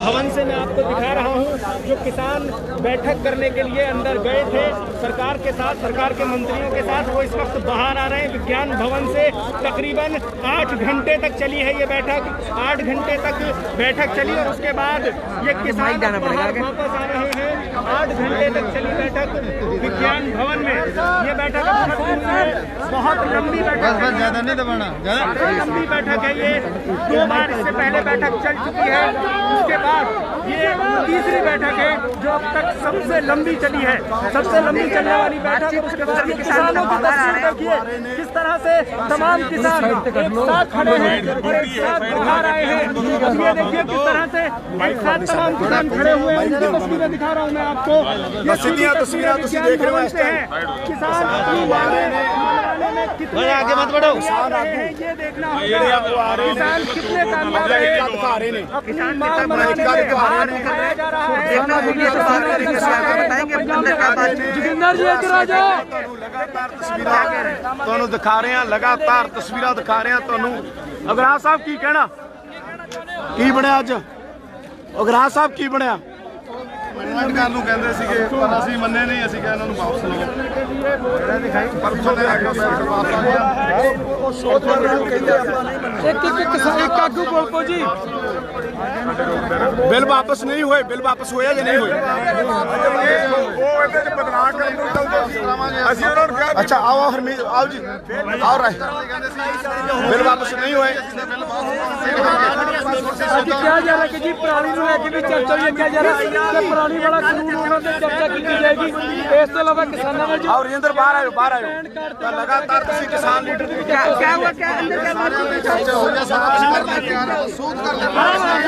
भवन से मैं आपको दिखा रहा हूँ जो किसान बैठक करने के लिए अंदर गए थे। सरकार के साथ सरकार के मंत्रियों के साथ वो इस वक्त बाहर आ रहे हैं। विज्ञान भवन से तकरीबन आठ घंटे तक चली है ये बैठक। आठ घंटे तक बैठक चली और उसके बाद ये किसान बाहर वापस आ रहे हैं। आठ घंटे तक चली बैठक विज्ञान भवन में ये बैठक बहुत लंबी बैठक ज़्यादा नहीं दबाना ज़्यादा लंबी बैठक है ये। दो बार इससे पहले बैठक चल चुकी है। उसके बाद ये तीसरी बैठक है जो अब तक सबसे लंबी चली है। सबसे लंबी चलने वाली बैठक है। उसके बाद किसानों की तस्वीर देखिए किस तरह से तमाम किसान एक साथ खड़े हैं और एक साथ बाहर आए हैं। ये देखिए किस तरह से एक साथ तमाम किसान खड़े हुए हैं। उनकी तस्वीरें दिखा रहा हूँ मैं आपको ये सीधी तस्वीरें तुसी देख रहे हो इस से हैं किसान अपनी मांगे मनाने में कितने आगे मत बढ़ो। किसान रहे हैं ये देखना होगा किसान कितने कामयाब रहे हैं दिखा रहे ने अपनी मांग मनाने में हाथ उठाया जा रहा है जोगिंदर जी इधर आ जाओ ਲਗਾਤਾਰ ਤਸਵੀਰਾਂ ਤੁਹਾਨੂੰ ਦਿਖਾ ਰਹੇ ਹਾਂ ਲਗਾਤਾਰ ਤਸਵੀਰਾਂ ਦਿਖਾ ਰਹੇ ਹਾਂ ਤੁਹਾਨੂੰ ਅਗਰਾਹ ਸਾਹਿਬ ਕੀ ਕਹਿਣਾ ਕੀ ਬਣਿਆ ਅੱਜ ਅਗਰਾਹ ਸਾਹਿਬ ਕੀ ਬਣਿਆ ਗੱਲ ਨੂੰ ਕਹਿੰਦੇ ਸੀਗੇ ਪਰ ਅਸੀਂ ਮੰਨੇ ਨਹੀਂ ਅਸੀਂ ਕਿਹਾ ਇਹਨਾਂ ਨੂੰ ਵਾਪਸ ਲਓ ਪਰਸੋਂ ਦੇ ਆਗੇ ਬੈਠ ਵਾਪਸ ਆ ਗਿਆ ਇੱਕ ਇੱਕ ਕਿਸਾਨ ਇੱਕ ਆਗੂ ਬੋਲ ਕੋ ਜੀ। ਬਿੱਲ ਵਾਪਸ ਨਹੀਂ ਹੋਏ ਬਿੱਲ ਵਾਪਸ ਹੋਇਆ ਜਾਂ ਨਹੀਂ ਹੋਏ ਉਹ ਇਹਦੇ ਚ ਬਦਨਾਮ ਕਰਨ ਨੂੰ ਤਾਂ ਅਸੀਂ ਉਹਨਾਂ ਨੂੰ ਕਿਹਾ ਅੱਛਾ ਆਓ ਹਰਮੀਤ ਆਓ ਜੀ। ਆਓ ਰਹੇ ਬਿੱਲ ਵਾਪਸ ਨਹੀਂ ਹੋਏ। ਅੱਜ ਕਿਹਾ ਜਾ ਰਿਹਾ ਕਿ ਜੀ ਪੁਰਾਣੀ ਨੂੰ ਲੈ ਕੇ ਵੀ ਚਰਚਾ ਵੀ ਕਿਹਾ ਜਾ ਰਿਹਾ ਕਿ ਪੁਰਾਣੀ ਵਾਲਾ ਕਾਨੂੰਨ ਉਹਨਾਂ ਤੇ ਚਰਚਾ ਕੀਤੀ ਜਾਏਗੀ। ਇਸ ਤੋਂ ਇਲਾਵਾ ਕਿਸਾਨਾਂ ਨਾਲ ਜੋ ਆਓ ਰਜਿੰਦਰ ਬਾਹਰ ਆਇਓ ਬਾਹਰ ਆਇਓ। ਤਾਂ ਲਗਾਤਾਰ ਤੁਸੀਂ ਕਿਸਾਨ ਲੀਡਰ ਦੀ ਕਿਆ ਕਿਆ ਹੁਆ ਕਿਆ ਹੋ ਗਿਆ ਸਾਰਾ ਕੁਝ ਕਰਨ ਨੂੰ ਤਿਆਰ ਹਾਂ ਸੂਦ ਕਰ ਲੈਣਾ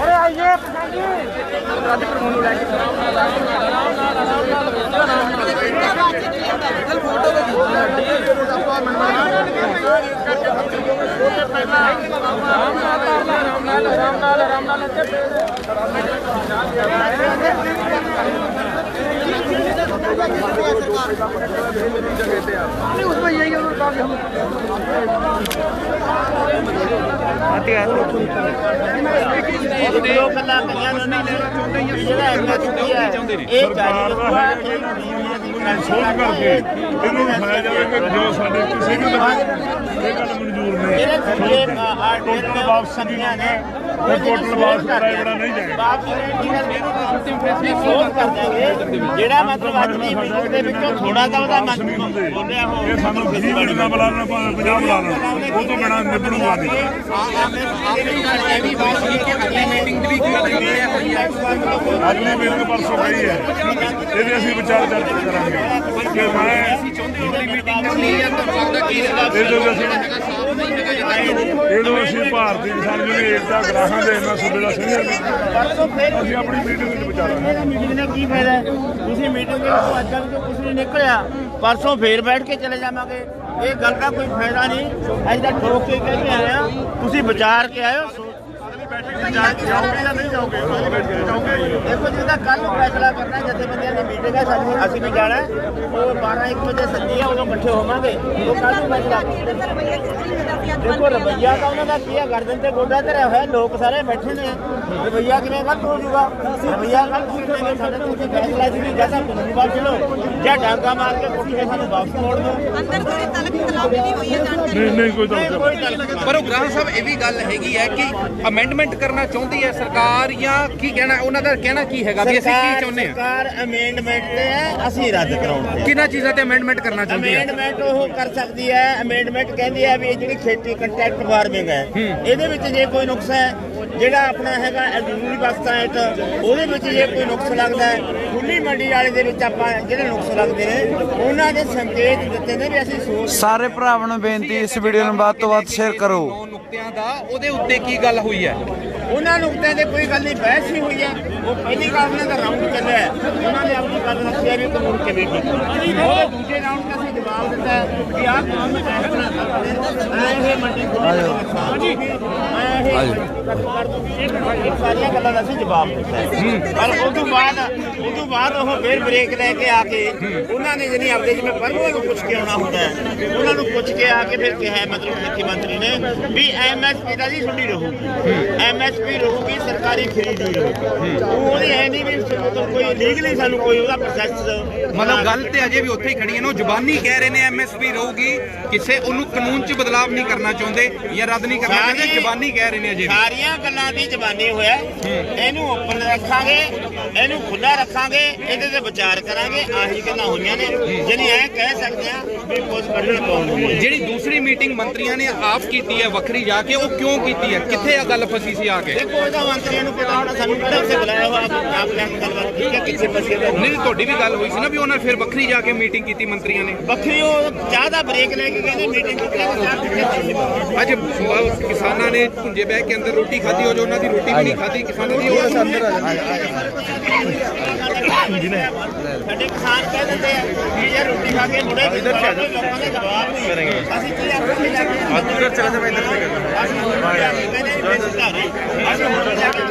अरे आइए ਜੋ ਗੱਲਾਂ ਕਈਆਂ ਨੂੰ ਨਹੀਂ ਲੈਣਾ ਚਾਹੁੰਦੇ ਜਾਂ ਜਿਹੜਾ ਐਨਾ ਚੁੱਕੀ ਹੈ। ਇਹ ਜਾਰੀ ਰੱਖੂਗਾ ਸੋਧ ਕਰਕੇ ਇਹਨੂੰ ਦਿਖਾਇਆ ਜਾਵੇ ਕਿ ਜੋ ਸਾਡੇ ਕਿਸੇ ਵੀ ਤਰ੍ਹਾਂ ਇਹ ਗੱਲ ਮਨਜ਼ੂਰ ਨਹੀਂ ਜਿਹੜੇ ਖੁੱਲੇ ਆਰਡਰ ਵਾਪਸ ਨਹੀਂ ਆਣੇ ਤੇ ਵਾਪਸ ਕਰਾਇਆ ਜਿਹੜਾ ਨਹੀਂ ਜਾਏਗਾ। ਜਿਹੜਾ ਮਤਲਬ ਅੱਜ ਦੀ ਮੀਟਿੰਗ ਦੇ ਵਿੱਚੋਂ ਥੋੜਾ ਤਾਂ ਉਹਦਾ ਵਾਪਸ ਨਹੀਂ ਹੁੰਦੇ ਬੋਲਿਆ ਹੋ ਇਹ ਸਾਨੂੰ 20 ਮਿੰਟ ਦਾ ਬੁਲਾਣਾ ਭਾਵੇਂ 50 ਬੁਲਾਣਾ ਉਹ ਤੋਂ ਬਿਨਾਂ ਨਿਭਣੂਗਾ ਨਹੀਂ। ਅਗਲੀ ਮੀਟਿੰਗ ਪਰਸੋਂ ਗਈ ਹੈ ਇਹਦੇ ਅਸੀਂ ਵਿਚਾਰ ਚਰਚਾ ਕਰਾਂਗੇ। ਕਿ ਮੈਂ ਇਹ ਜੋ ਅਸੀਂ ਭਾਰਤੀ ਕਿਸਾਨ ਯੂਨੀਅਨ ਏਕਤਾ ਦੇ ਇਹਨਾਂ ਸੂਬੇ ਦਾ ਸੀਨੀਅਰ ਅਸੀਂ ਆਪਣੀ ਮੀਟਿੰਗ ਵਿੱਚ ਵਿਚਾਰਾਂਗੇ ਮੀਟਿੰਗ ਦਾ ਕੀ ਫਾਇਦਾ ਹੈ? ਤੁਸੀਂ ਮੀਟਿੰਗ ਦੇ ਵਿੱਚੋਂ ਅੱਜ ਕੁਝ ਨਹੀਂ ਨਿਕਲਿਆ। ਪਰਸੋਂ ਫੇਰ ਬੈਠ ਕੇ ਚਲੇ ਜਾਵਾਂਗੇ। ਇਹ ਗੱਲ ਦਾ ਕੋਈ ਫਾਇਦਾ ਨਹੀਂ। ਅੱਜ ਦਾ ਠੋਕ ਕੇ ਕਹਿ ਕੇ ਆਇਆ ਤੁਸੀਂ ਵਿਚਾਰ ਕੇ ਆਇਓ। ਸੋਚ ਜਾਓਗੇ ਜਾਂ ਨਹੀਂ ਜਾਓਗੇ? ਦੇਖੋ ਜਿਹਦਾ ਕੱਲ ਨੂੰ ਫੈਸਲਾ ਕਰਨਾ ਜਥੇਬੰਦੀਆਂ ਦੀ ਮੀਟਿੰਗ ਹੈ ਸਾਡੀ ਅਸੀਂ ਵੀ ਜਾਣਾ। ਉਹ 12 1 ਵਜੇ ਸੱਦੀ ਹੈ ਉਦੋਂ ਇਕੱਠੇ ਹੋਵਾਂਗੇ। ਉਹ ਕੱਲ ਨੂੰ ਫੈਸਲਾ ਦੇਖੋ ਰਵਈਆ ਤਾਂ ਉਹਨਾਂ ਦਾ ਕੀ ਹੈ ਗਰਦਨ ਤੇ ਗੋਡਾ ਧਰਿਆ ਹੋਇਆ ਲੋਕ ਸਾਰੇ ਬੈਠੇ ਨੇ। ਰਵਈਆ ਕਿਵੇਂ ਗਲਤ ਹੋ ਜੂਗਾ ਰਵਈਆ ਹੋ ਜਾਏਗਾ ਸਾਡੇ ਤੋਂ ਕੋਈ ਫੈਸਲਾ ਸੀ ਵੀ ਜਾਂ ਤਾਂ ਕਾਨੂੰਨ ਵਾਪਸ ਲਓ ਜਾਂ ਡਾਂਗਾ ਮਾਰ ਕੇ ਕੋਠੀ ਤੇ ਸਾਨੂੰ ਵਾਪਸ ਮੋੜ ਦਿਓ। ਅੰਦਰ ਕੋਈ ਤਲਕ ਤਲਾਕ ਨਹੀਂ ਹੋਈ ਹੈ ਜਾਣਕਾਰੀ ਨਹੀਂ ਨਹੀਂ ਕੋਈ ਤਾਂ ਕੋਈ ਗੱਲ ਪਰ ਉਹ ਗ੍ਰਾਮ ਸਾਹਿਬ ਇਹ ਵੀ ਗੱਲ ਹੈਗੀ ਹੈ ਕਿ ਅਮੈਂਡਮੈਂਟ ਕਰਨਾ ਚਾਹੁੰਦੀ ਹੈ ਸਰਕਾਰ ਜਾਂ ਕੀ ਕਹਿਣਾ ਉਹਨਾਂ ਦਾ ਕਹਿਣਾ ਕੀ ਹੈਗਾ ਵੀ ਅਸੀਂ ਕੀ ਚਾਹੁੰਦੇ ਹਾਂ? ਸਰਕਾਰ ਅਮੈਂਡਮੈਂਟ ਤੇ ਹੈ ਅਸੀਂ ਰੱਦ ਕਰਾਉਂਦੇ ਕਿਹਨਾਂ ਚੀਜ਼ਾਂ ਤੇ ਅਮੈਂਡਮੈਂਟ ਕਰਨਾ ਚਾਹੁੰਦੀ ਹੈ? ਅਮੈਂਡਮੈਂਟ ਉਹ ਕਰ ਸਕਦੀ ਹੈ। ਅਮੈਂਡਮੈਂਟ ਕਹਿੰਦੀ ਹੈ ਵੀ ਇਹ ਜਿਹੜੀ ਖੇਤੀ ਕੰਟੈਕਟ ਫਾਰਮਿੰਗ ਹੈ ਇਹਦੇ ਵਿੱਚ ਜੇ ਕੋਈ ਨੁਕਸ ਹੈ ਜਿਹੜਾ ਆਪਣਾ ਹੈਗਾ ਜ਼ਰੂਰੀ ਵਸਤਾਂ ਹੈ ਉਹਦੇ ਵਿੱਚ ਜੇ ਕੋਈ ਨੁਕਸ ਲੱਗਦਾ ਹੈ ਖੁੱਲੀ ਮੰਡੀ ਵਾਲੇ ਦੇ ਵਿੱਚ ਆਪਾਂ ਜਿਹੜੇ ਨੁਕਸ ਲੱਗਦੇ ਨੇ ਉਹਨਾਂ ਦੇ ਸੰਕੇਤ ਦਿੱਤੇ ਨੇ ਵੀ ਅਸੀਂ ਸੋਚ ਸਾਰੇ ਭਰਾਵਾਂ ਨੂੰ ਬੇਨਤੀ ਇਸ ਵੀਡੀਓ ਨੂੰ ਵੱਧ ਤੋਂ ਵੱਧ ਸ਼ੇਅਰ ਕਰੋ। ਨੁਕਤਿਆਂ ਦਾ ਉਹਦੇ ਉੱਤੇ ਕੀ ਗੱਲ ਹੋਈ ਹੈ? ਉਹਨਾਂ ਨੁਕਤਿਆਂ ਤੇ ਕੋਈ ਗੱਲ ਨਹੀਂ, ਬਹਿਸ ਹੀ ਹੋਈ ਹੈ। ਉਹ ਪਹਿਲੀ ਗੱਲ ਉਹਨਾਂ ਦਾ ਰਾਊਂਡ ਚੱਲਿਆ। ਉਹਨਾਂ ਨੇ ਆਪਣੀ ਗੱਲ ਰੱਖੀ ਹੈ ਵੀ ਕਾਨੂੰਨ ਕਿਵੇਂ ਠੀਕ ਉਹ ਦੂਜੇ ਰਾਊਂਡ ਦਾ ਅਸੀਂ ਜਵਾਬ ਦਿੱਤਾ ਹੈ। ਕਿ ਆਹ ਕਾਨੂੰਨ ਐ ਬਣਾ ਸਕਦੇ ਐ ਇਹ ਮੰਡੀ ਖੋਲ੍ਹਣੀ ਜੀ ਐ ਇਹ ਕਰ ਦੂਗੀ ਇਹ ਸਾਰੀਆਂ ਗੱਲਾਂ ਦਾ ਅਸੀਂ ਜਵਾਬ ਦਿੱਤਾ ਹੈ। ਪਰ ਉਸ ਤੋਂ ਬਾਅਦ ਉਸ ਤੋਂ ਬਾਅਦ ਉਹ ਫੇਰ ਬ੍ਰੇਕ ਲੈ ਕੇ ਆ ਕੇ ਉਹਨਾਂ ਨੇ ਜਿਹੜੀ ਆਪਦੇ ਜਿਵੇਂ ਪਰਮੋ ਨੂੰ ਪੁੱਛ ਕੇ ਆਉਣਾ ਹੁੰਦਾ ਹੈ ਉਹਨਾਂ ਨੂੰ ਪੁੱਛ ਕੇ ਆ ਕੇ ਫਿਰ ਕਿਹਾ ਮਤਲਬ ਮੁੱਖ ਮੰਤਰੀ ਨੇ ਵੀ ਐਮਐਸਪੀ ਦਾ ਜੀ ਛੁੱਟੀ ਰਹੂਗੀ ਐਮਐਸਪੀ ਰਹੂਗੀ ਸਰਕਾਰੀ ਖਰੀਦ ਹੀ ਰਹੂਗੀ ਉਹ ਉਹਦੀ ਐ ਨਹੀਂ ਵੀ ਮਤਲਬ ਕੋਈ ਲੀਗਲੀ ਸਾਨੂੰ ਕੋਈ ਉਹਦਾ ਪ੍ਰੋਸੈਸ ਮਤਲਬ ਗੱਲ ਤੇ ਅਜੇ ਵੀ ਉੱਥੇ ਹੀ ਖੜੀ ਹੈ ਨਾ ਉਹ ਜ਼ੁਬਾਨੀ ਕਹਿ ਰਹੇ ਨੇ ਐਮਐਸਪੀ ਰਹੂਗੀ ਕਿਸੇ ਉਹਨੂੰ ਕਾਨੂੰਨ 'ਚ ਬਦਲਾਵ ਨਹੀਂ ਕਰਨਾ ਚਾਹੁੰਦੇ ਜਾਂ ਰੱਦ ਨਹੀਂ ਕਰਨਾ ਚਾਹੁੰਦੇ ਜ਼ੁਬਾਨੀ ਕਹਿ ਰਹੇ ਨੇ ਅਜੇ ਸਾਰੀਆਂ ਗੱਲਾਂ ਦੀ ਜ਼ਬਾਨੀ ਹੋਇਆ। ਇਹਨੂੰ ਓਪਨ ਰੱਖਾਂਗੇ ਇਹਨੂੰ ਖੁੱਲਾ ਰੱਖਾਂਗੇ ਇਹਦੇ ਤੇ ਵਿਚਾਰ ਕਰਾਂਗੇ ਆਹੀ ਗੱਲਾਂ ਹੋਈਆਂ ਨੇ। ਜਿਹੜੀ ਐ ਕਹਿ ਸਕਦੇ ਆ ਵੀ ਕੁਝ ਕੱਢਣ ਪਾਉਂਗੇ ਜਿਹੜੀ ਦੂਸਰੀ ਮੀਟਿੰਗ ਮੰਤਰੀਆਂ ਨੇ ਆਪ ਕੀਤੀ ਹੈ ਵੱਖਰੀ ਜਾ ਕੇ ਉਹ ਕਿਉਂ ਕੀਤੀ ਹੈ? ਕਿੱਥੇ ਆ ਗੱਲ ਫਸੀ ਸੀ ਆ ਕੇ? ਦੇਖੋ ਇਹਦਾ ਮੰਤਰੀਆਂ ਨੂੰ ਪਤਾ ਹੋਣਾ ਸਾਨੂੰ ਕਿਹੜਾ ਉੱਥੇ ਬੁਲਾਇਆ ਹੋਇਆ ਆਪ ਆਪ ਲੈ ਕੇ ਗੱਲਬਾਤ ਠੀਕ ਹੈ ਕਿੱਥੇ ਫਸੇ ਦੇ ਨਹੀਂ ਤੁਹਾਡੀ ਵੀ ਗੱਲ ਹੋਈ ਸੀ ਨਾ ਵੀ ਉਹਨਾਂ ਨੇ ਫਿਰ ਵੱਖਰੀ ਜਾ ਕੇ ਮੀਟਿੰਗ ਕੀਤੀ ਮੰਤਰੀਆਂ ਨੇ। ਵੱਖਰੀ ਉਹ ਚਾਹ ਦਾ ਬ੍ਰੇਕ ਲੈ ਕੇ ਕਹਿੰਦੇ ਮੀਟਿੰਗ ਕੀਤੀ ਅੱਜ ਕਿਸਾਨਾਂ ਨੇ ਪੁੰਜੇ ਬਹਿ ਕੇ ਅੰਦਰ ਰੋਟੀ ਖਾਧੀ ਹੋ ਜੋ ਉਹਨਾਂ ਦੀ ਰੋਟੀ ਵੀ ਨਹੀਂ ਖਾਧੀ ਕਿਸਾਨਾਂ ਦੀ ਉਹ ਸਾਡੇ ਕਿਸਾਨ ਕਹਿ ਦਿੰਦੇ ਆ ਵੀ ਇਹ ਰੋਟੀ ਖਾ ਕੇ ਮੁੜੇ ਲੋਕਾਂ ਦੇ ਜਵਾਬ ਨਹੀਂ। ਅਸੀਂ ਕੀ ਆਖਾਂਗੇ ਜਾ ਕੇ? ਇਧਰ ਚਲਾ ਜਾ ਇਧਰ ਅਸੀਂ ਕਹਿੰਦੇ ਵੀ ਅਸੀਂ ਜਾ ਕੇ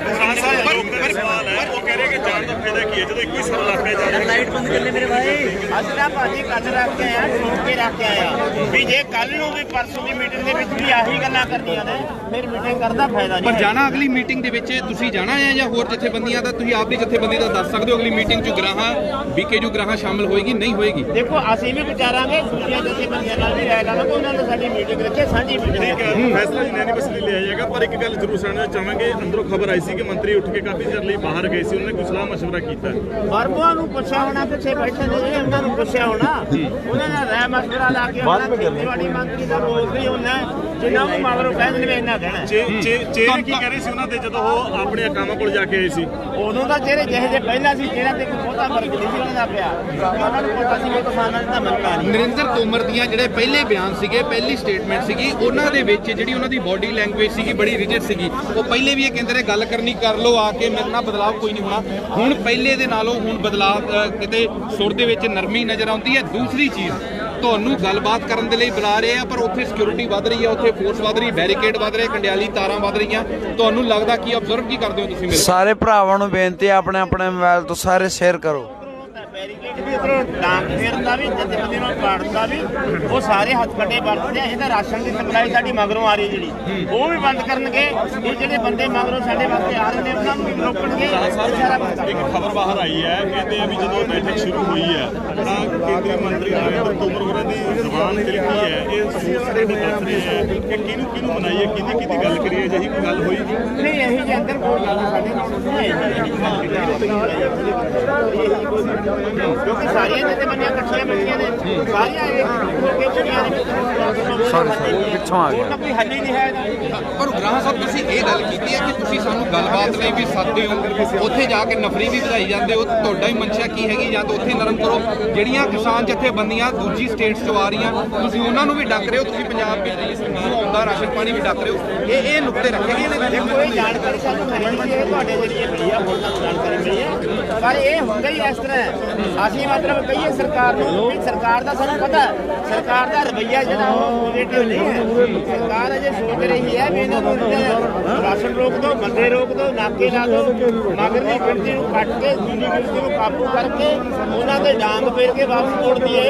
ਕਿਸਾਨ ਸਾਹਿਬ ਸਵਾਲ ਹੈ ਉਹ ਕਹਿ ਰਹੇ ਕਿ ਜਾਣ ਦਾ ਫਾਇਦਾ ਕੀ ਹੈ? ਜਦੋਂ ਇੱਕੋ ਹੀ ਸਵਾਲ ਆਖਿਆ ਜਾ ਰਿਹਾ ਲਾਈਟ ਬੰਦ ਕਰ ਲੈ ਮੇਰੇ ਭਾਈ। ਅਸੀਂ ਤਾਂ ਭਾਜੀ ਕੱਲ ਰੱਖ ਕੇ ਆਇਆ ਸੁਣ ਕੇ ਰੱਖ ਕੇ ਆਇਆ। ਵੀ ਜੇ ਕੱਲ ਨੂੰ ਵੀ ਪਰਸੋਂ ਦੀ ਮੀਟਿੰਗ ਦੇ ਵਿੱਚ ਵੀ ਆਹੀ ਗੱਲਾਂ ਕਰਨੀਆਂ ਨੇ ਫਿਰ ਮੀਟਿੰਗ ਕਰਦਾ ਫਾਇਦਾ ਨਹੀਂ ਪਰ ਜਾਣਾ ਅਗਲੀ ਮੀਟਿੰਗ ਦੇ ਵਿੱਚ ਤੁਸੀਂ ਜਾਣਾ ਹੈ ਜਾਂ ਹੋਰ ਜਥੇਬੰਦੀਆਂ ਦਾ ਤੁਸੀਂ ਆਪਦੀ ਜਥੇਬੰਦੀ ਦਾ ਦੱਸ ਸਕਦੇ ਹੋ ਅਗਲੀ ਮੀਟਿੰਗ 'ਚ ਗ੍ਰਾਹਾਂ ਬੀਕੇਯੂ ਗ੍ਰਾਹਾਂ ਸ਼ਾਮਲ ਹੋਏਗੀ ਨਹੀਂ ਹੋਏਗੀ? ਦੇਖੋ ਅਸੀਂ ਵੀ ਵਿਚਾਰਾਂਗੇ ਦੂਜੀਆਂ ਜਥੇਬੰਦੀਆਂ ਨਾਲ ਵੀ ਰਾਇ ਕਰਾਂਗੇ ਉਹਨਾਂ ਨੇ ਸਾਡੀ ਮੀਟਿੰਗ ਰੱਖੇ ਸਾਂਝੀ ਮੀਟਿੰਗ ਫੈਸਲਾ ਯੂਨੈਨਿਮਸਲੀ ਲਿਆ ਜਾਏਗਾ ਪਰ ਇੱਕ ਗੱਲ ਜ਼ਰੂਰ ਸੁਣਨਾ ਚਾਹਾਂਗੇ ਅੰਦਰੋਂ ਖਬਰ ਆਈ ਸੀ ਕਿ ਮੰਤਰੀ ਉੱਠ ਕੇ ਕਾਫੀ ਚਿਰ ਲਈ ਬਾਹਰ ਗਏ ਸੀ ਉਹਨਾਂ ਨੇ ਕੋਈ ਸਲਾਹ ਮਸ਼ਵਰਾ ਕੀਤਾ। ਵਰਮਾ ਨੂੰ ਪੁੱਛਿਆ ਹੋਣਾ ਪਿੱਛੇ ਬੈਠੇ ਨੇ ਉਹਨਾਂ ਨੂੰ ਪੁੱਛਿਆ ਹੋਣਾ ਉਹਨਾਂ ਨੇ ਰਾਇ ਮਸ਼ਵਰਾ ਲਾ ਕੇ ਉਹਨਾਂ ਖੇਤੀਬਾੜੀ ਮੰਤਰੀ ਦਾ ਬੋਲਦੇ ਉਹਨਾਂ ਜਿੰਨਾ ਨੂੰ ਮਗਰੋਂ ਕਹਿੰਦੇ ਨੇ ਇੰਨਾ ਕਹਿਣਾ ਚੇਰੇ ਕੀ ਕਹਿ ਰਹੇ ਸੀ ਉਹਨਾਂ ਦੇ ਜਦੋਂ ਉਹ ਆਪਣੇ ਕੰਮਾਂ ਕੋਲ ਜਾ ਕੇ ਆਏ ਸੀ? ਉਦੋਂ ਦਾ ਜਿਹੜੇ ਜਿਹੇ ਜੇ ਪਹਿਲਾਂ ਸੀ ਜਿਹੜਾ ਤੇ ਕੋਈ ਬਹੁਤਾ ਨਰਿੰਦਰ ਤੋਮਰ ਦੀਆਂ ਜਿਹੜੇ ਪਹਿਲੇ ਬਿਆਨ ਸੀਗੇ, ਪਹਿਲੀ ਸਟੇਟਮੈਂਟ ਸੀਗੀ, ਉਹਨਾਂ ਦੇ ਵਿੱਚ ਜਿਹੜੀ ਉਹਨਾਂ ਦੀ ਬਾਡੀ ਲੈਂਗੁਏਜ ਸੀਗੀ, ਬੜੀ ਰਿਜਿਡ ਸੀਗੀ। ਉਹ ਪਹਿਲੇ ਵੀ ਇਹ ਕਹਿੰਦੇ ਨੇ ਗੱਲ ਕਰਨੀ ਕਰ ਲਓ, ਆ ਕੇ ਮੇਰੇ ਨਾਲ ਬਦਲਾਅ ਕੋਈ ਨਹੀਂ ਹੋਣਾ। ਹੁਣ ਪਹਿਲੇ ਦੇ ਨਾਲੋਂ ਹੁਣ ਬਦਲਾਅ ਕਿਤੇ ਸੁਰ ਦੇ ਵਿੱਚ ਨਰਮੀ ਨਜ਼ਰ ਆਉਂਦੀ ਹੈ। ਦੂਸਰੀ ਚੀਜ਼ ਤੁਹਾਨੂੰ ਗੱਲਬਾਤ ਕਰਨ ਦੇ ਲਈ ਬੁਲਾ ਰਹੇ ਆ, ਪਰ ਉੱਥੇ ਸਿਕਿਉਰਿਟੀ ਵੱਧ ਰਹੀ ਹੈ ਉੱਥੇ ਫੋਰਸ ਵੱਧ ਰਹੀ ਬੈਰੀਕੇਡ ਵੱਧ ਰਹੇ, ਕੰਡਿਆਲੀ ਤਾਰਾਂ ਵੱਧ ਰਹੀਆਂ। ਤੁਹਾਨੂੰ ਲੱਗਦਾ ਕੀ ਆਬਜ਼ਰਵ ਕੀ ਕਰਦੇ ਹੋ ਤੁਸੀਂ ਮੇਰੇ ਸਾਰੇ ਭਰਾਵਾਂ ਨੂੰ ਬੇਨਤੀ ਹੈ ਆਪਣੇ ਆਪਣੇ ਮੋਬਾਈਲ ਤੋਂ ਸਾਰੇ ਸ਼ੇਅਰ ਕਰੋ। ਬੈਰੀਕੇਡ ਵੀ ਉਧਰੋਂ ਡਾਂਗ ਫੇਰਨ ਦਾ ਵੀ ਜਥੇਬੰਦੀ ਨਾਲ ਪਾੜਨ ਦਾ ਵੀ ਉਹ ਸਾਰੇ ਹੱਥ ਕੱਟੇ ਵਰਤਦੇ ਆ। ਇਹਦਾ ਰਾਸ਼ਨ ਦੀ ਸਪਲਾਈ ਸਾਡੀ ਮਗਰੋਂ ਆ ਰਹੀ ਹੈ ਜਿਹੜੀ। ਉਹ ਵੀ ਬੰਦ ਕਰਨਗੇ। ਇਹ ਜਿਹੜੇ ਬੰਦੇ ਮਗਰੋਂ ਸਾਡੇ ਵਾਸਤੇ ਆ ਰਹੇ ਨੇ ਉਹਨਾਂ ਨੂੰ ਵੀ ਰੋਕਣਗੇ। ਸਾਰਾ ਇੱਕ ਖਬਰ ਬਾਹਰ ਆਈ ਹੈ ਕਹਿੰਦੇ ਆ ਵੀ ਜਦੋਂ ਬੈਠਕ ਸ਼ੁਰੂ ਹੋਈ ਹੈ ਤਾਂ ਕੇਂਦਰੀ ਮੰਤਰੀ ਨਰਿੰਦਰ ਤੋਮਰ ਹੋਰਾਂ ਦੀ ਜ਼ਬਾਨ ਤਿਲਕੀ ਹੈ ਇਹ ਨੂੰ ਦੱਸ ਰਹੇ ਹੈ ਕਿ ਕਿਹਨੂੰ ਕਿਹਨੂੰ ਬਣਾਈਏ ਕਿਹਦੀ ਕਿਹਦੀ ਗੱਲ ਕਰੀਏ ਜਿਹੀ ਗੱਲ ਹੋਈ ਨਹੀਂ। ਇਹੀ ਜੇ ਅੰਦਰ ਕੋਈ ਗੱਲ ਸਾਡੇ ਨਾਲ ਨਹੀਂ ਕਿਉਂਕਿ ਸਾਰੀਆਂ ਜਥੇਬੰਦੀਆਂ ਇਕੱਠੀਆਂ ਬੈਠੀਆਂ ਨੇ। ਸਾਰੀਆਂ ਇਹ ਹੋ ਕੇ ਚੁਣੀਆਂ ਨੇ Sorry, sorry, ਪਿੱਛੋਂ ਆ ਗਿਆ। ਕੋਈ ਹੱਲ ਨਹੀਂ ਹੈ ਪਰ ਗ੍ਰਾਹ ਸਾਹਿਬ, ਤੁਸੀਂ ਇਹ ਗੱਲ ਕੀਤੀ ਹੈ ਕਿ ਤੁਸੀਂ ਸਾਨੂੰ ਗੱਲਬਾਤ ਲਈ ਵੀ ਸੱਦਦੇ ਹੋ ਉੱਥੇ ਜਾ ਕੇ ਨਫਰੀ ਵੀ ਵਧਾਈ ਜਾਂਦੇ ਹੋ। ਤੁਹਾਡਾ ਹੀ ਮਨਸ਼ਾ ਕੀ ਹੈਗੀ? ਜਾਂ ਤਾਂ ਉੱਥੇ ਨਰਮ ਕਰੋ। ਜਿਹੜੀਆਂ ਕਿਸਾਨ ਜਥੇਬੰਦੀਆਂ ਦੂਜੀ ਸਟੇਟਸ ਤੋਂ ਆ ਰਹੀਆਂ, ਤੁਸੀਂ ਉਹਨਾਂ ਨੂੰ ਵੀ ਡੱਕ ਰਹੇ ਹੋ। ਤੁਸੀਂ ਪੰਜਾਬ ਵਿੱਚ ਜਿਸ ਨੂੰ ਆਉਂਦਾ, ਰਾਸ਼ਨ ਪਾਣੀ ਵੀ ਡੱਕ ਰਹੇ ਹੋ। ਇਹ ਇਹ ਨੁਕਤੇ ਰੱਖੇ ਗਏ ਨੇ ਦੇਖੋ ਜਾਣਕਾਰੀ ਸਾਨੂੰ ਹੈ ਤੁਹਾਡੇ ਜਰੀਏ ਮਿਲੀ ਆ ਹੁਣ ਤੱਕ ਜਾਣਕਾਰੀ ਮਿਲੀ ਹੈ। ਪਰ ਇਹ ਹੁੰਦਾ ਹੀ ਇਸ ਤਰ੍ਹਾਂ ਅਸੀਂ ਮਤਲਬ ਕਹੀਏ ਸਰਕਾਰ ਨੂੰ ਵੀ ਸਰਕਾਰ ਦਾ ਸਾਨੂੰ ਪਤਾ ਸਰਕਾਰ ਦਾ ਰਵੱਈਆ ਜਿਹੜਾ ਉਹ ਪੋਜ਼ਿਟਿਵ ਨਹੀਂ ਹੈ। ਸਰਕਾਰ ਅਜੇ ਸੋਚ ਰਹੀ ਹੈ ਵੀ ਇਹਨਾਂ ਨੂੰ ਜਿਹੜੇ ਰਾਸ਼ਨ ਰੋਕ ਦੋ ਬੰਦੇ ਰੋਕ ਦੋ ਨਾਕੇ ਲਾ ਦੋ। ਮਗਰਲੀ ਗਿਣਤੀ ਨੂੰ ਕੱਟ ਕੇ ਦੂਜੀ ਗਿਣਤੀ ਨੂੰ ਕਾਬੂ ਕਰਕੇ ਉਹਨਾਂ ਦੇ ਡਾਂਗ ਫੇਰ ਕੇ ਵਾਪਸ ਮੋੜ ਦਈਏ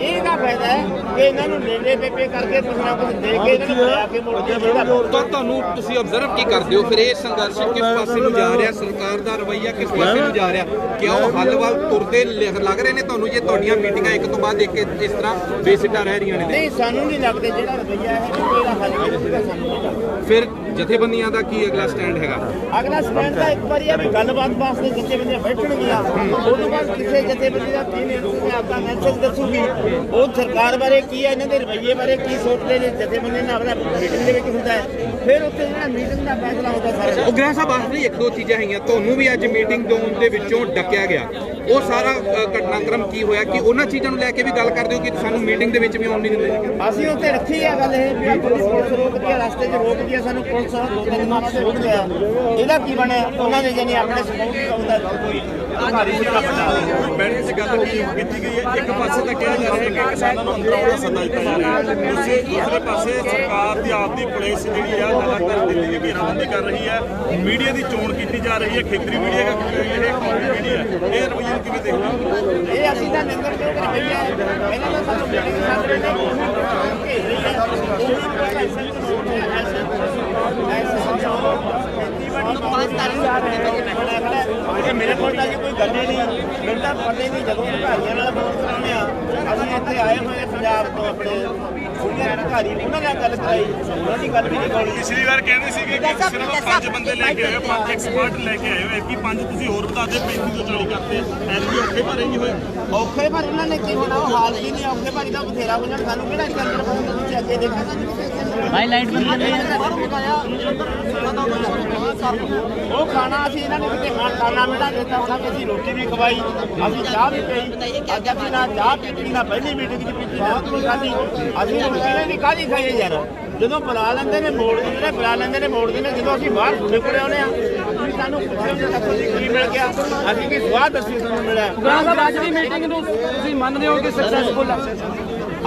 ਇਹਦਾ ਫਾਇਦਾ ਹੈ ਕਿ ਇਹਨਾਂ ਨੂੰ ਨੇੜੇ ਪੇਪੇ ਕਰਕੇ ਕੁਛ ਨਾ ਕੁਛ ਦੇ ਕੇ ਇਹਨਾਂ ਨੂੰ ਲਿਆ ਕੇ ਮੋੜ ਦਈਏ ਇਹਦਾ ਤਾਂ ਤੁਹਾਨੂੰ ਤੁਸੀਂ ਆਬਜ਼ਰਵ ਕੀ ਕਰਦੇ ਹੋ? ਫਿਰ ਇਹ ਸੰਘਰਸ਼ ਕਿਸ ਪਾਸੇ ਨੂੰ ਜਾ ਰਿਹਾ? ਸਰਕਾਰ ਦਾ ਰਵੱਈਆ ਕਿਸ ਪਾਸੇ ਨੂੰ ਜਾ ਰਿਹਾ? ਕਿਉਂ? ਹੱਲ ਵੱਲ ਤੁਰਦੇ ਲੱਗ ਰਹੇ ਨੇ ਤੁਹਾਨੂੰ? ਜੇ ਤੁਹਾਡੀਆਂ ਮੀਟਿੰਗਾਂ ਇੱਕ ਤੋਂ ਬਾਅਦ ਇੱਕ ਇਸ ਤਰ੍ਹਾਂ ਬੇਸਿੱਟਾ ਰਹਿ ਰਹੀਆਂ ਨੇ? ਨਹੀਂ ਸਾਨੂੰ ਨਹੀਂ ਲੱਗਦਾ ਜਿਹੜਾ ਰਵਈਆ ਹੈ ਇਹਦਾ ਹੱਲ ਨਹੀਂ ਹੋਊਗਾ ਸਾਨੂੰ। ਨਹੀਂ ਲੱਗਦਾ ਫਿਰ ਜਥੇਬੰਦੀਆਂ ਦਾ ਕੀ ਅਗਲਾ ਸਟੈਂਡ ਹੈਗਾ? ਅਗਲਾ ਸਟੈਂਡ ਤਾਂ ਇੱਕ ਵਾਰੀ ਹੈ ਵੀ ਗੱਲਬਾਤ ਵਾਸਤੇ ਜਥੇਬੰਦੀਆਂ ਬੈਠਣਗੀਆਂ। ਉਸ ਤੋਂ ਬਾਅਦ ਕਿਸੇ ਜਥੇਬੰਦੀ ਦਾ ਕੀ ਨੇ ਆਪਦਾ ਮੈਸੇਜ ਦੱਸੂਗੀ। ਉਹ ਸਰਕਾਰ ਬਾਰੇ ਕੀ ਹੈ ਇਹਨਾਂ ਦੇ ਰਵੱਈਏ ਬਾਰੇ ਕੀ ਸੋਚਦੇ ਨੇ ਜਥੇਬੰਦੀ ਨਾਲ ਆਪਣਾ ਮੀਟਿੰਗ ਦੇ ਵਿੱਚ ਹੁੰਦਾ ਹੈ। ਫਿਰ ਉੱਥੇ ਜਿਹੜਾ ਮੀਟਿੰਗ ਦਾ ਫੈਸਲਾ ਹੁੰਦਾ ਸਾਰਾ। ਉਹ ਗ੍ਰਹਿ ਸਾਹਿਬ ਆਖਰੀ ਇੱਕ ਦੋ ਚੀਜ਼ਾਂ ਹੈਗੀਆਂ ਤੁਹਾਨੂੰ ਵੀ ਅੱਜ ਮੀਟਿੰਗ ਜ਼ੋਨ ਦੇ ਵਿੱਚੋਂ ਡੱਕਿਆ ਗਿਆ। ਉਹ ਸਾਰਾ ਘਟਨਾਕ੍ਰਮ ਕੀ ਹੋਇਆ? ਕਿ ਉਹਨਾਂ ਚੀਜ਼ਾਂ ਨੂੰ ਲੈ ਕੇ ਵੀ ਗੱਲ ਕਰਦੇ ਹੋ ਕਿ ਸਾਨੂੰ ਮੀਟਿੰਗ ਦੇ ਵਿੱਚ ਵੀ ਆਉਣ ਨਹੀਂ ਦਿੰਦੇ? ਅਸੀਂ ਉੱਥੇ ਰੱਖੀ ਆ ਗੱਲ ਇਹ ਵੀ ਪੁਲਿਸ ਪੁਲਿਸ ਰੋਕਦੀ ਆ, ਰਸਤੇ 'ਚ ਰੋਕਦੀ ਆ ਸਾਨੂੰ ਪੁਲਿਸ ਦੋ ਤਿੰਨ ਮਾਰਾਂ ਤੇ ਰੋਕਦੇ ਆ ਇਹਦਾ ਕੀ ਬਣਿਆ? ਉਹਨਾਂ ਨੇ ਜਾਨੀ ਆਪਣੇ ਸਪੋਰਟ ਉਹਦਾ ਕੋਈ ਅਧਿਕਾਰੀ ਸੀ ਆਪਣਾ ਬੈਠਕ 'ਚ ਗੱਲ ਕੀਤੀ ਗਈ ਹੈ। ਇੱਕ ਪਾਸੇ ਤਾਂ ਕਿਹਾ ਜਾ ਰਿਹਾ ਹੈ ਕਿ ਕਿਸਾਨਾਂ ਨੂੰ ਅੰਦਰ ਆਉਣ ਸੱਦਾ ਦਿੱਤਾ ਜਾ ਰਿਹਾ ਹੈ। ਦੂਸਰੇ ਦੂਸਰੇ ਪਾਸੇ ਸਰਕਾਰ ਦੀ ਆਪਦੀ ਪੁਲਿਸ ਜਿਹੜੀ ਆ ਲਗਾਤਾਰ ਦਿੱਲੀ ਦੀ ਘੇਰਾਬੰਦੀ ਕਰ ਰਹੀ ਹੈ। ਮੀਡੀਆ ਦੀ ਚੋਣ ਕੀਤੀ ਜਾ ਰਹੀ ਹੈ। ਖੇਤਰੀ ਮੀਡੀਆ ਦਾ ਇਹ ਕੌਮੀ ਮੀਡੀਆ ਹੈ। ਇਹ ਰਵੱਈਏ ਨੂੰ ਕਿਵੇਂ ਦੇਖਦੇ ਇਹ ਅਸੀਂ ਤਾਂ ਨਿੰਦਰ ਕਿਉਂ ਕਰ ਰਹੀ ਹੈ। ਇਹਨਾਂ ਦਾ ਸਾਨੂੰ ਮੀਟਿੰਗ ਸਾਹਮਣੇ ਨੇ ਭੇਜ ਰਹੀ ਹੈ। ਇਹ ਮੇਰੇ ਕੋਲ ਤਾਂ ਕੋਈ ਗੱਲ ਹੀ ਨਹੀਂ। ਮੈਨੂੰ ਤਾਂ ਪਤਾ ਹੀ ਨਹੀਂ ਜਦੋਂ ਅਧਿਕਾਰੀਆਂ ਨਾਲ ਫੋਨ ਕਰਾਉਂਦੇ ਆ। ਅਸੀਂ ਇੱਥੇ ਆਏ ਹੋਏ ਪੰਜਾਬ ਤੋਂ ਆਪਣੇ ਸੁਣਿਆ ਅਧਿਕਾਰੀ ਉਹਨਾਂ ਨਾਲ ਗੱਲ ਕਰਾਈ ਉਹਨਾਂ ਦੀ ਗੱਲ ਵੀ ਨਹੀਂ ਕੋਲ ਪਿਛਲੀ ਵਾਰ ਕਹਿੰਦੇ ਸੀਗੇ ਕਿ ਸਿਰਫ ਪੰਜ ਬੰਦੇ ਲੈ ਕੇ ਆਏ ਹੋ, ਪੰਜ ਐਕਸਪਰਟ ਲੈ ਕੇ ਆਏ ਹੋ ਕਿ ਪੰਜ ਤੁਸੀਂ ਹੋਰ ਵਧਾ ਦੇ 35 ਤੋਂ 40 ਕਰਤੇ ਐਨਵੀ ਔਖੇ ਭਰੇ ਨਹੀਂ ਹੋਏ। ਔਖੇ ਪਰ ਇਹਨਾਂ ਨੇ ਕੀ ਹੋਣਾ ਉਹ ਹਾਲ ਹੀ ਨਹੀਂ ਔਖੇ ਭਾਰੀ ਦਾ ਬਥੇਰਾ ਹੋ ਜਾਣਾ। ਸਾਨੂੰ ਕਿਹੜਾ ਅੰਦਰ ਤੁਸੀਂ ਅੱਗੇ ਦੇਖਿਆ ਭਾਈ ਲਾਈਟ ਬੰਦ ਉਹ ਖਾਣਾ ਅਸੀਂ ਇਹਨਾਂ ਨੇ ਕਿਤੇ ਖਾਣ ਮਿਲਾ ਦਿੱਤਾ ਉਹਨਾਂ ਕਿ ਅਸੀਂ ਰੋਟੀ ਵੀ ਖਵਾਈ ਅਸੀਂ ਚਾਹ ਵੀ ਪਈ ਅੱਜ ਅਸੀਂ ਨਾ ਚਾਹ ਪੀਤੀ ਨਾ ਪਹਿਲੀ ਮੀਟਿੰਗ ਚ ਕੋਈ ਖਾਧੀ ਅਸੀਂ ਰੋਟੀ ਨਹੀਂ ਕਾਹਦੀ ਖਾਈਏ ਯਾਰ? ਜਦੋਂ ਬੁਲਾ ਲੈਂਦੇ ਨੇ ਮੋੜ ਦਿੰਦੇ ਨੇ ਬੁਲਾ ਲੈਂਦੇ ਨੇ ਮੋੜ ਦਿੰਦੇ ਨੇ ਜਦੋਂ ਅਸੀਂ ਬਾਹਰ ਨਿਕਲੇ ਆਉਂਦੇ ਆ ਤੁਸੀਂ ਸਾਨੂੰ ਪੁੱਛਿਆ ਕਿ ਸਾਨੂੰ ਕੀ ਮਿਲ ਗਿਆ। ਅਸੀਂ ਕੀ ਸਵਾਦ ਦੱਸੀ ਸਾਨੂੰ ਮਿਲਿਆ? ਗੁਰਾਂ ਸਾਹਿਬ ਅੱਜ ਦੀ ਮੀਟਿੰਗ ਨੂੰ ਤੁਸੀਂ ਮੰਨਦੇ ਹੋ ਕਿ ਸਕਸੈਸਫੁਲ ਆ?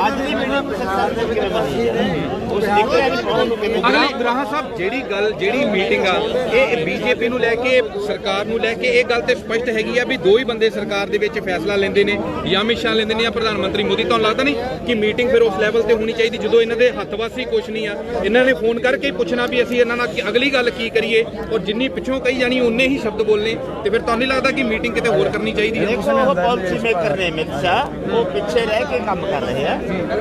ਅੱਜ ਦੀ ਮੀਟਿੰਗ ਸਕਸੈਸ ਕਿਵੇਂ ਬਣੀ ਅਗਲੀ ਗ੍ਰਾਹ ਸਾਹਿਬ, ਜਿਹੜੀ ਗੱਲ, ਜਿਹੜੀ ਮੀਟਿੰਗ ਆ, ਇਹ ਬੀਜੇਪੀ ਨੂੰ ਲੈ ਕੇ, ਸਰਕਾਰ ਨੂੰ ਲੈ ਕੇ, ਇਹ ਗੱਲ ਤੇ ਸਪਸ਼ਟ ਹੈਗੀ ਆ ਵੀ ਦੋ ਹੀ ਬੰਦੇ ਸਰਕਾਰ ਦੇ ਵਿੱਚ ਫੈਸਲਾ ਲੈਂਦੇ ਨੇ, ਜਾਂ ਅਮਿਤ ਲੈਂਦੇ ਨੇ ਜਾਂ ਪ੍ਰਧਾਨ ਮੰਤਰੀ ਮੋਦੀ। ਤੁਹਾਨੂੰ ਲੱਗਦਾ ਨਹੀਂ ਕਿ ਮੀਟਿੰਗ ਫਿਰ ਉਸ ਲੈਵਲ ਤੇ ਹੋਣੀ ਚਾਹੀਦੀ, ਜਦੋਂ ਇਹਨਾਂ ਦੇ ਹੱਥ ਕੁਝ ਨਹੀਂ ਆ? ਇਹਨਾਂ ਨੇ ਫੋਨ ਕਰਕੇ ਪੁੱਛਣਾ ਵੀ ਅਸੀਂ ਇਹਨਾਂ ਨਾਲ ਅਗਲੀ ਗੱਲ ਕੀ ਕਰੀਏ, ਔਰ ਜਿੰਨੀ ਪਿੱਛੋਂ ਕਹੀ ਜਾਣੀ ਉਨੇ ਹੀ ਸ਼ਬਦ ਬੋਲਨੇ। ਤੇ ਫਿਰ ਤੁਹਾਨੂੰ ਨਹੀਂ ਲੱਗਦਾ ਕਿ ਮੀਟਿੰਗ ਕਿਤੇ ਹੋਰ ਕਰਨੀ ਚਾਹੀਦੀ ਹੈ? ਉਹ ਪਾਲਿਸੀ ਮੇਕਰ ਨੇ ਅਮਿਤ ਉਹ ਪਿੱਛੇ ਰਹਿ ਕੇ ਕੰਮ ਕਰ ਰਹੇ ਆ।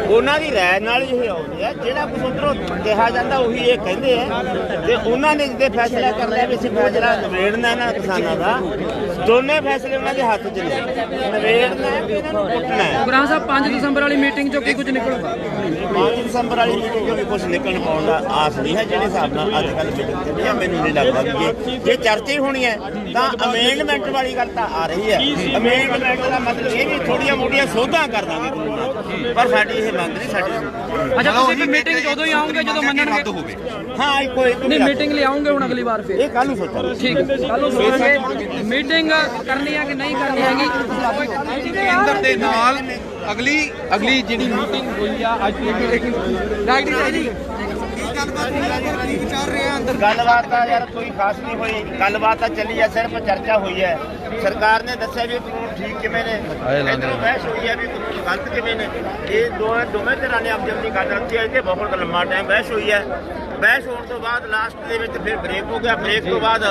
ਉਹਨਾਂ ਦੀ ਰਾਏ ਨਾਲ ਹੀ ਇਹ ਜਿਹੜਾ ਕੁਝ ਉਧਰੋਂ ਕਿਹਾ ਜਾਂਦਾ, ਉਹੀ ਇਹ ਕਹਿੰਦੇ ਆ ਤੇ ਉਹਨਾਂ ਨੇ ਜਿਹਦੇ ਫੈਸਲਾ ਕਰ ਲਿਆ ਵੀ ਅਸੀਂ ਫੈਸਲਾ ਨਿਬੇੜਨਾ ਇਹਨਾਂ ਕਿਸਾਨਾਂ ਦਾ ਦੋਨੇ ਫੈਸਲੇ ਉਹਨਾਂ ਦੇ ਹੱਥ 'ਚ ਨੇ। ਨਿਬੇੜਨਾ ਹੈ ਇਹਨਾਂ ਨੂੰ ਪੁੱਟਣਾ ਹੈ। ਗੁਰਾਂ ਸਾਹਿਬ 5 ਦਸੰਬਰ ਵਾਲੀ ਮੀਟਿੰਗ ਚੋਂ ਕੀ ਕੁਝ ਨਿਕਲੂਗਾ 5 ਦਸੰਬਰ ਵਾਲੀ ਮੀਟਿੰਗ ਤੋਂ ਵੀ ਕੁਝ ਨਿਕਲਣ ਪਾਉਣ ਦਾ ਆਸ ਨਹੀਂ ਹੈ ਜਿਹੜੇ ਹਿਸਾਬ ਨਾਲ ਅੱਜ ਕੱਲ੍ਹ ਮੀਟਿੰਗ ਚੱਲੀ ਹੈ ਮੈਨੂੰ ਨਹੀਂ ਲੱਗਦਾ ਵੀ ਜੇ ਜੇ ਚਰਚਾ ਹੋਣੀ ਹੈ ਤਾਂ ਅਮੈਂਡਮੈਂਟ ਵਾਲੀ ਗੱਲ ਤਾਂ ਆ ਰਹੀ ਹੈ। ਅਮੈਂਡਮੈਂਟ ਦਾ ਮਤਲਬ ਇਹ ਵੀ ਥੋੜੀਆਂ ਮੋਟੀਆਂ ਸੋਧਾਂ ਕਰ ਦਾਂਗੇ 'ਚ। ਪਰ ਸਾਡੀ ਇਹ ਮੰਗ ਨਹੀਂ ਸਾਡੀ ਅੱਛਾ ਤੁਸੀਂ ਵੀ ਮੀਟਿੰਗ ਜਦੋਂ ਹੀ ਆਉਂਗੇ ਜਦੋਂ ਮੰਨਣਗੇ। ਹਾਂ ਇਹ ਕੋਈ ਨਹੀਂ ਮੀਟਿੰਗ ਲਈ ਆਉਂਗੇ ਹੁਣ ਅਗਲੀ ਵਾਰ ਫਿਰ। ਇਹ ਕੱਲ ਨੂੰ ਸੋਚਾਂਗੇ। ਠੀਕ ਹੈ ਕੱਲ ਨੂੰ ਸੋਚਾਂਗੇ। ਮੀਟਿੰਗ ਕਰਨੀ ਹੈ ਕਿ ਨਹੀਂ ਕਰਨੀ ਹੈਗੀ? ਕੇਂਦਰ ਦੇ ਨਾਲ ਅਗਲੀ ਅਗਲੀ ਜਿਹੜੀ ਮੀਟਿੰਗ ਹੋਈ ਆ ਅੱਜ ਦੀ ਡਾਕਟਰ ਸਾਹਿਬ ਜੀ ਗੱਲਬਾਤ ਤਾਂ ਯਾਰ ਕੋਈ ਖਾਸ ਨਹੀਂ ਹੋਈ। ਗੱਲਬਾਤ ਤਾਂ ਚੱਲੀ ਹੈ ਸਿਰਫ ਚਰਚਾ ਹੋਈ ਹੈ ਸਰਕਾਰ ਨੇ ਦੱਸਿਆ ਵੀ ਕਾਨੂੰਨ ਠੀਕ ਕਿਵੇਂ ਨੇ? ਇੱਧਰੋਂ ਬਹਿਸ ਹੋਈ ਹੈ ਵੀ ਕਾਨੂੰਨ ਗਲਤ ਕਿਵੇਂ ਨੇ? ਇਹ ਦੋਵੇਂ ਦੋਵੇਂ ਤਰ੍ਹਾਂ ਨੇ ਆਪਣੀ ਆਪਣੀ ਗੱਲ ਰੱਖੀ ਹੈ ਕਿ ਬਹੁਤ ਲੰਮਾ ਟਾਈਮ ਬਹਿਸ ਹੋਈ ਹੈ ਬਹਿਸ ਹੋਣ ਤੋਂ ਬਾਅਦ ਲਾਸਟ ਦੇ ਵਿੱਚ ਫਿਰ ਬ੍ਰੇਕ ਹੋ ਗਿਆ। ਬ੍ਰੇਕ ਤੋਂ ਬਾਅਦ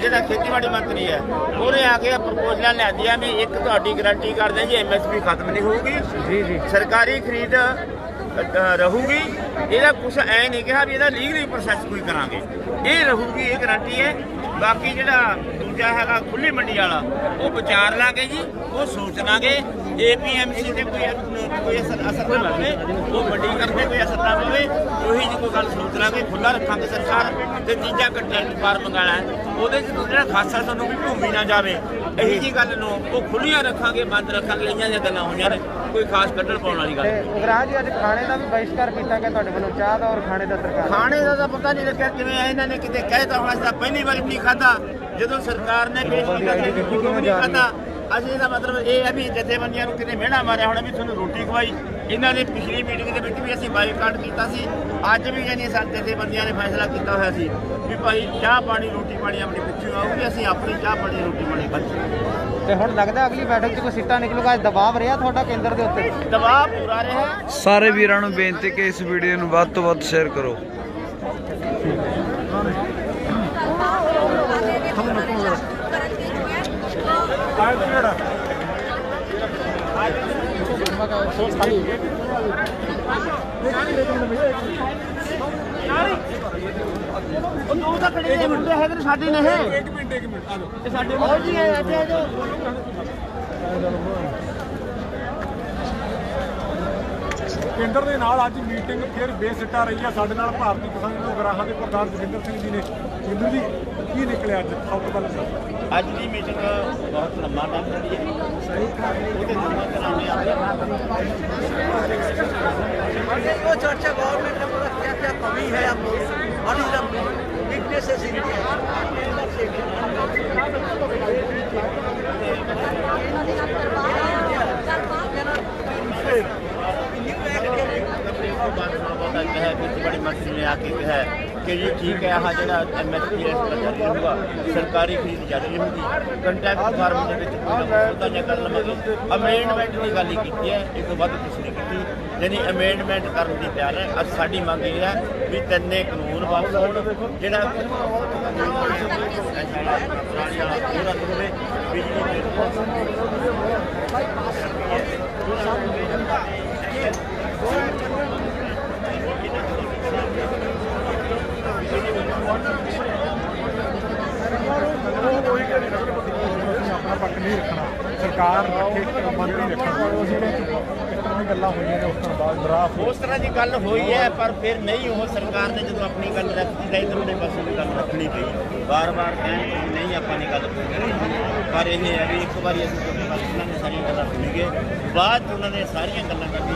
ਜਿਹੜਾ ਖੇਤੀਬਾੜੀ ਮੰਤਰੀ ਹੈ ਉਹਨੇ ਆ ਕੇ ਪ੍ਰਪੋਜ਼ਲਾਂ ਲਿਆਂਦੀਆਂ ਵੀ ਇੱਕ ਤੁਹਾਡੀ ਗਾਰੰਟੀ ਕਰਦੇ ਜੀ ਐਮਐਸਪੀ ਖਤਮ ਨਹੀਂ ਹੋਊਗੀ। ਜੀ ਜੀ। ਸਰਕਾਰੀ ਖਰੀਦ ਰਹੂਗੀ। ਇਹਦਾ ਕੁਝ ਐ ਨਹੀਂ ਕਿਹਾ ਵੀ ਇਹਦਾ ਲੀਗਲੀ ਪ੍ਰੋਸੈਸ ਕੋਈ ਕਰਾਂਗੇ। ਇਹ ਰਹੂਗੀ ਇਹ ਗਾਰੰਟੀ ਹੈ। ਬਾਕੀ ਜਿਹੜਾ ਦੂਜਾ ਹੈਗਾ ਖੁੱਲੀ ਮੰਡੀ ਵਾਲਾ। ਉਹ ਵਿਚਾਰ ਲਾਂਗੇ ਜੀ ਉਹ ਸੋਚ ਲਾਂਗੇ ਏਪੀਐਮਸੀ ਤੇ ਕੋਈ ਕੋਈ ਅਸਰ ਅਸਰ ਨਾ ਪਵੇ ਉਹ ਮੰਡੀ ਕਰਦੇ ਕੋਈ ਅਸਰ ਨਾ ਪਵੇ ਉਹੀ ਜੀ ਕੋਈ ਗੱਲ ਸੋਚ ਲਾਂਗੇ ਖੁੱਲਾ ਰੱਖਾਂਗੇ ਸਰਕਾਰ ਤੇ ਤੀਜਾ ਕੰਟੈਂਟ ਫਾਰਮ ਮੰਗਾਣਾ ਹੈ ਉਹਦੇ ਚ ਜਿਹੜਾ ਖਾਸਾ ਸਾਨੂੰ ਵੀ ਭੂਮੀ ਨਾ ਜਾਵੇ ਇਹੀ ਜੀ ਗੱਲ ਨੂੰ ਉਹ ਖੁੱਲੀਆਂ ਰੱਖਾਂਗੇ ਬੰਦ ਰੱਖਾਂਗੇ ਇਹੀਆਂ ਜਿਹੀਆਂ ਗੱਲਾਂ ਹੋਈਆਂ ਨੇ ਕੋਈ ਖਾਸ ਕੱਢਣ ਪਾਉਣ ਵਾਲੀ ਗੱਲ ਨਹੀਂ। ਉਗਰਾਹ ਜੀ ਅੱਜ ਖਾਣੇ ਦਾ ਵੀ ਬਹਿਸ਼ਕਾਰ ਕੀਤਾ ਗਿਆ ਤੁਹਾਡੇ ਵੱਲੋਂ ਚਾਹ ਦਾ ਔਰ ਖਾਣੇ ਦਾ ਸਰਕਾਰ ਖਾਣੇ ਦਾ ਤਾਂ ਪਤਾ ਨਹੀਂ ਲੱਗਿਆ ਕਿਵੇਂ ਇਹਨਾਂ ਨੇ ਕਿਤੇ ਕਹਿਤਾ ਹੁਣ ਤਾਂ ਪਹਿਲੀ ਵਾਰੀ ਨਹੀਂ ਖਾਦਾ ਜਦੋਂ ਸਰਕਾਰ ਨੇ ਪੇਸ਼ ਕੀਤਾ ਸੀ ਵੀ ਨਹੀਂ ਖਾਦਾ ਅਸੀਂ ਇਹਦਾ ਮਤਲਬ ਇਹ ਹੈ ਵੀ ਜਥੇਬੰਦੀਆਂ ਨੂੰ ਕਿਤੇ ਮਿਹਣਾ ਮਾਰਿਆ ਹੋਣਾ ਵੀ ਤੁਹਾਨੂੰ ਰੋਟੀ ਖਵਾਈ। ਇਹਨਾਂ ਦੇ ਪਿਛਲੀ ਮੀਟਿੰਗ ਦੇ ਵਿੱਚ ਵੀ ਅਸੀਂ ਬਾਈਕਾਟ ਕੀਤਾ ਸੀ। ਅੱਜ ਵੀ ਯਾਨੀ ਸਾਡੇ ਜਥੇਬੰਦੀਆਂ ਨੇ ਫੈਸਲਾ ਕੀਤਾ ਹੋਇਆ ਸੀ ਵੀ ਭਾਈ ਚਾਹ ਪਾਣੀ ਰੋਟੀ ਪਾਣੀ ਆਪਣੀ ਪਿੱਛੇ ਆਊਗੀ ਅਸੀਂ ਆਪਣੀ ਚਾਹ ਪਾਣੀ ਰੋਟੀ ਪਾਣੀ ਖਾਈ। ਤੇ ਹੁਣ ਲੱਗਦਾ ਅਗਲੀ ਬੈਠਕ 'ਚ ਕੋਈ ਸਿੱਟਾ ਨਿਕਲੂਗਾ? ਦਬਾਅ ਰਿਹਾ ਤੁਹਾਡਾ ਕੇਂਦਰ ਦੇ ਉੱਤੇ? ਦਬਾਅ ਪੂਰਾ ਰਿਹਾ। ਸਾਰੇ ਵੀਰਾਂ ਨੂੰ ਬੇਨਤੀ ਕਿ ਇਸ ਵੀਡੀਓ ਨੂੰ ਵੱਧ ਤੋਂ ਵੱਧ ਸ਼ੇਅਰ ਕਰੋ। ਉਹ ਦੋ ਤਾਂ ਖੜੇ ਨੇ ਮੁੰਡੇ ਹੈਗੇ ਨੇ ਸਾਡੇ ਨੇ ਇਹ ਇੱਕ ਮਿੰਟ ਇੱਕ ਮਿੰਟ ਆ ਜਾਓ ਇਹ ਸਾਡੇ ਉਹ ਜੀ ਆ ਜਾਓ ਆ ਜਾਓ ਕੇਂਦਰ ਦੇ ਨਾਲ ਅੱਜ ਮੀਟਿੰਗ ਫਿਰ ਬੇਸਿੱਟਾ ਰਹੀ ਹੈ ਸਾਡੇ ਨਾਲ ਭਾਰਤੀ ਕਿਸਾਨ ਉਗਰਾਹਾਂ ਦੇ ਪ੍ਰਧਾਨ ਜਗਿੰਦਰ ਸਿੰਘ ਜੀ ਨੇ। ਜਿੰਦਰ ਜੀ ਕੀ ਨਿਕਲਿਆ ਅੱਜ? ਸਭ ਤੋਂ ਪਹਿਲਾਂ ਅੱਜ ਦੀ ਮੀਟਿੰਗ ਬਹੁਤ ਲੰਮਾ ਟਾਈਮ ਚੱਲੀ ਹੈ। ਉਹਦੇ ਨਾਲ ਕਰਾਂਗੇ ਆਪਣੇ ਉਹ ਚਰਚਾ ਗਵਰਨਮੈਂਟ ਨੇ ਪੂਰਾ ਕਿਆ ਕਿਆ ਕਮੀ ਹੈ ਆਪ ਲੋਗ what is the weaknesses in India weaknesses इन ਬਹੁਤਾ ਕਿਹਾ ਖੇਤੀਬਾੜੀ ਮੰਤਰੀ ਨੇ ਆ ਕੇ ਕਿਹਾ ਕਿ ਜੀ ਠੀਕ ਹੈ ਆਹ ਜਿਹੜਾ ਐਮਐਸਪੀਐਸ ਦਾ ਜਾਰੀ ਰਹੂਗਾ ਸਰਕਾਰੀ ਖਰੀਦ ਜਾਰੀ ਰਹੂਗੀ ਕੰਟੈਕਟ ਫਾਰਮ ਦੇ ਵਿੱਚ ਕੋਈ ਬਹੁਤਾ ਜਿਹਾ ਕਰ ਲਵਾਂਗੇ ਅਮੈਂਡਮੈਂਟ ਦੀ ਗੱਲ ਹੀ ਕੀਤੀ ਹੈ ਇਹ ਤੋਂ ਵੱਧ ਕੁਛ ਨਹੀਂ ਕੀਤੀ ਯਾਨੀ ਅਮੈਂਡਮੈਂਟ ਕਰਨ ਦੀ ਤਿਆਰ ਹੈ ਅੱਜ ਸਾਡੀ ਮੰਗ ਇਹ ਹੈ ਵੀ ਤਿੰਨੇ ਕਾਨੂੰਨ ਵਾਪਸ ਹੋਣ ਜਿਹੜਾ ਪੁਰਾਣੀ ਵਾਲਾ ਉਹ ਰੱਦ ਹੋਵੇ ਬਿਜਲੀ ਆਪਣਾ ਨਹੀਂ ਰੱਖਣਾ। ਸਰਕਾਰ ਰੱਖੇ ਮੰਤਰੀ ਰੱਖਣਾ। ਇਸ ਤਰ੍ਹਾਂ ਦੀ ਗੱਲਾਂ ਹੋਈਆਂ ਨੇ, ਉਸ ਤੋਂ ਬਾਅਦ ਡਰਾਫਟ ਉਸ ਤਰ੍ਹਾਂ ਦੀ ਗੱਲ ਹੋਈ ਹੈ, ਪਰ ਫਿਰ ਨਹੀਂ, ਉਹ ਸਰਕਾਰ ਨੇ ਜਦੋਂ ਆਪਣੀ ਗੱਲ ਰੱਖੀ ਤਾਂ ਇਧਰ ਦੇ ਪਾਸੇ ਵੀ ਗੱਲ ਰੱਖਣੀ ਪਈ। ਵਾਰ ਵਾਰ ਕਹਿਣ ਨਹੀਂ, ਆਪਾਂ ਨੇ ਗੱਲ ਕਰਨੀ ਪਰ ਇਹ ਹੈ ਵੀ ਇੱਕ ਵਾਰੀ ਅਸੀਂ ਤੁਹਾਡੇ ਉਹਨਾਂ ਨੇ ਸਾਰੀਆਂ ਗੱਲਾਂ ਸੁਣੀ ਗਏ ਬਾਅਦ 'ਚ ਉਹਨਾਂ ਨੇ ਸਾਰੀਆਂ ਗੱਲਾਂ ਕੱਢੀ